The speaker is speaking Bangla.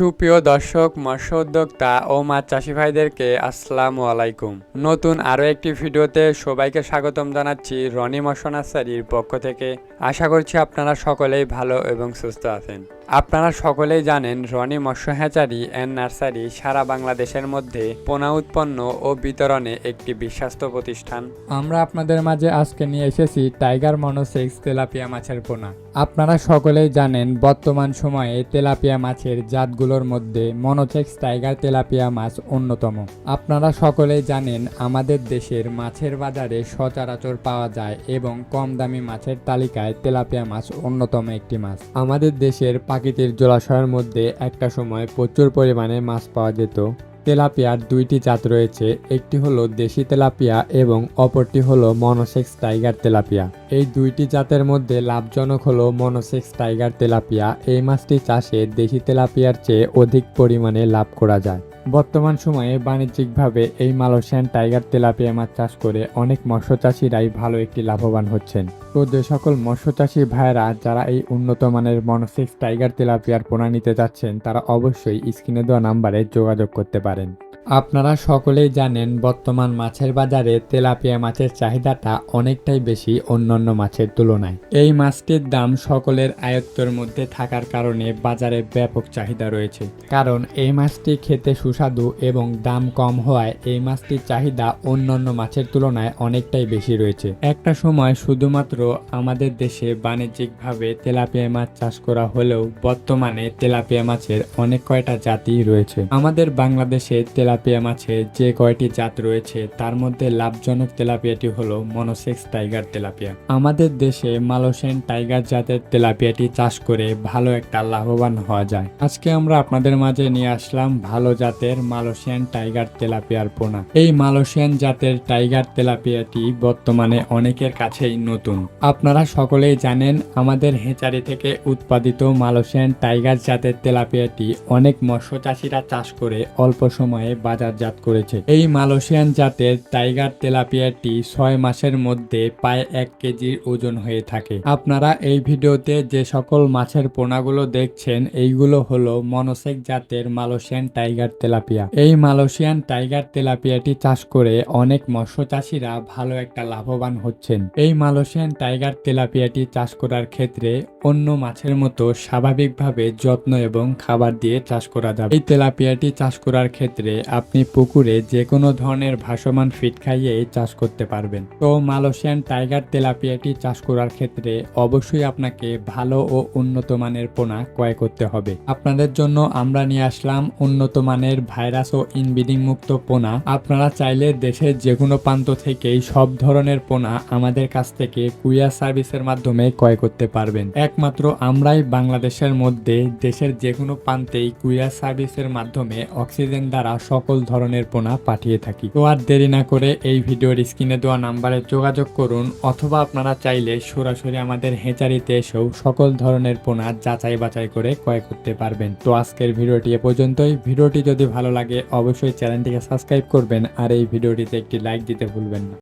সুপ্রিয় দর্শক মৎস্য উদ্যোক্তা ও মাছ চাষি ভাইদেরকে আসসালামু আলাইকুম। নতুন আরও একটি ভিডিওতে সবাইকে স্বাগতম জানাচ্ছি রনি মশনাসারির পক্ষ থেকে। আশা করছি আপনারা সকলেই ভালো এবং সুস্থ আছেন। আপনারা সকলেই জানেন, রনি মৎস্য হ্যাচারি অ্যান্ড নার্সারি সারা বাংলাদেশের মধ্যে পোনা উৎপন্ন ও বিতরণে একটি বিশ্বস্ত প্রতিষ্ঠান। আমরা আপনাদের মাঝে আজকে নিয়ে এসেছি টাইগার মনোসেক্স তেলাপিয়া মাছের পোনা। আপনারা সকলেই জানেন, বর্তমান সময়ে তেলাপিয়া মাছের জাতগুলোর মধ্যে মনোসেক্স টাইগার তেলাপিয়া মাছ অন্যতম। আপনারা সকলেই জানেন, আমাদের দেশের মাছের বাজারে সচরাচর পাওয়া যায় এবং কম দামি মাছের তালিকায় তেলাপিয়া মাছ অন্যতম একটি মাছ। আমাদের দেশের প্রাকৃতিক জলাশয়ের মধ্যে একটা সময় প্রচুর পরিমাণে মাছ পাওয়া যেত। তেলাপিয়ার দুইটি জাত রয়েছে, একটি হলো দেশি তেলাপিয়া এবং অপরটি হলো মনোসেক্স টাইগার তেলাপিয়া। এই দুইটি জাতের মধ্যে লাভজনক হলো মনোসেক্স টাইগার তেলাপিয়া। এই মাছটি চাষে দেশি তেলাপিয়ার চেয়ে অধিক পরিমাণে লাভ করা যায়। বর্তমান সময়ে বাণিজ্যিকভাবে এই মালয়েশিয়ান টাইগার তেলাপিয়া মাছ চাষ করে অনেক মৎস্য চাষিরাই ভালো একটি লাভবান হচ্ছেন। তো যে সকল মৎস্য চাষি ভাইয়েরা যারা এই উন্নত মানের মনসিক্স টাইগার তেলাপিয়ার পোনা নিতে চাচ্ছেন, তারা অবশ্যই স্ক্রিনে দেওয়া নাম্বারে যোগাযোগ করতে পারেন। আপনারা সকলেই জানেন বর্তমান মাছের বাজারে তেলাপিয়া মাছের চাহিদাটা অনেকটাই বেশি অন্যান্য মাছের তুলনায়। এই মাছটির দাম সকলের আয়ত্তর মধ্যে থাকার কারণে বাজারে ব্যাপক চাহিদা রয়েছে। কারণ এই মাছটি খেতে সুস্বাদু এবং দাম কম হওয়ায় এই মাছটির চাহিদা অন্যান্য মাছের তুলনায় অনেকটাই বেশি রয়েছে। একটা সময় শুধুমাত্র আমাদের দেশে বাণিজ্যিকভাবে তেলাপিয়া মাছ চাষ করা হলেও বর্তমানে তেলাপিয়া মাছের অনেক কয়টা জাতি রয়েছে। আমাদের বাংলাদেশে তেলাপিয়া মাছের যে কয়টি জাত রয়েছে, তার মধ্যে লাভজনক তেলাপিয়াটি হলো মনোসেক্স টাইগার তেলাপিয়া। আমাদের দেশে মালয়েশিয়ান টাইগার জাতের তেলাপিয়াটি চাষ করে ভালো একটা লাভবান হওয়া যায়। আজকে আমরা আপনাদের মাঝে নিয়ে আসলাম ভালো জাতের মালয়েশিয়ান টাইগার তেলাপিয়ার পোনা। এই মালয়েশিয়ান জাতের টাইগার তেলাপিয়াটি বর্তমানে অনেকের কাছেই নতুন। আপনারা সকলেই জানেন, আমাদের হেঁচারি থেকে উৎপাদিত মালয়েশিয়ান টাইগার জাতের তেলাপিয়াটি অনেক মৎস্য চাষিরা চাষ করে অল্প সময়ে বাজারজাত করেছে। এই মালয়েশিয়ান জাতের টাইগার তেলাপিয়াটি ছয় মাসের মধ্যে প্রায় এক কেজির ওজন হয়ে থাকে। আপনারা এই ভিডিওতে যে সকল মাছের পোনাগুলো দেখছেন, এইগুলো হলো মনোসেক জাতের মালয়েশিয়ান টাইগার তেলাপিয়া। এই মালয়েশিয়ান টাইগার তেলাপিয়াটি চাষ করে অনেক মৎস্য চাষিরা ভালো একটা লাভবান হচ্ছেন। এই মালয়েশিয়ান টাইগার তেলাপিয়াটি চাষ করার ক্ষেত্রে অন্য মাছের মতো স্বাভাবিকভাবে যত্ন এবং খাবার দিয়ে চাষ করা যাবে। এই তেলাপিয়াটি চাষ করার ক্ষেত্রে আপনি পুকুরে যে কোনো ধরনের ভাসমান ফিট খাইয়ে চাষ করতে পারবেন। তো মালয়েশিয়ান টাইগার তেলাপিয়াটি চাষ করার ক্ষেত্রে অবশ্যই আপনাকে ভালো ও উন্নত মানের পোনা ক্রয় করতে হবে। আপনাদের জন্য আমরা নিয়ে আসলাম উন্নত মানের ভাইরাস ও ইনব্রিডিং মুক্ত পোনা। আপনারা চাইলে দেশের যে কোনো প্রান্ত থেকেই সব ধরনের পোনা আমাদের কাছ থেকে কুরিয়ার সার্ভিসের মাধ্যমে ক্রয় করতে পারবেন। একমাত্র আমরাই বাংলাদেশের মধ্যে দেশের যে কোনো প্রান্তেই কুরিয়ার সার্ভিসের মাধ্যমে অক্সিজেন দ্বারা সকল ধরনের পোনা পাঠিয়ে থাকি। তো আর দেরি না করে এই ভিডিওর স্ক্রিনে দেওয়া নাম্বারে যোগাযোগ করুন অথবা আপনারা চাইলে সরাসরি আমাদের হেঁচারিতে এসেও সকল ধরনের পোনা যাচাই বাছাই করে ক্রয় করতে পারবেন। তো আজকের ভিডিওটি এ পর্যন্তই। ভিডিওটি যদি ভালো লাগে অবশ্যই চ্যানেলটিকে সাবস্ক্রাইব করবেন আর এই ভিডিওটিতে একটি লাইক দিতে ভুলবেন না।